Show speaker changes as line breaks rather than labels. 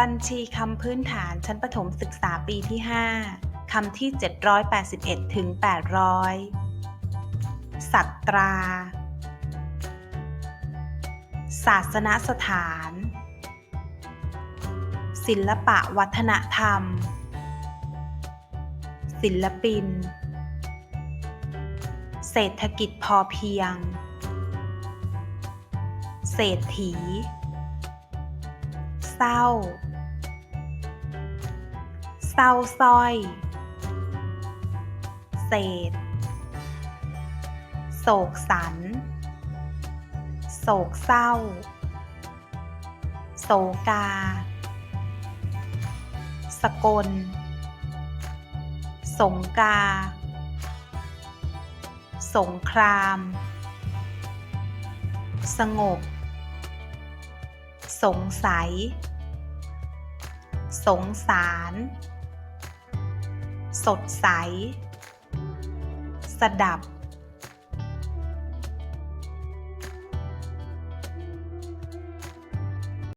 บัญชีคำพื้นฐานชั้นประถมศึกษาปีที่ 5 คำที่ 781 ถึง 800 สัตรา ศาสนสถาน ศิลปะวัฒนธรรม ศิลปิน เศรษฐกิจพอเพียง เศรษฐีเศร้า เศร้าสร้อย เศษ โศกสัน โศกเศร้า โศกา สกล สงกา สงคราม สงบ สงสัยสงสาร สดใส สดับ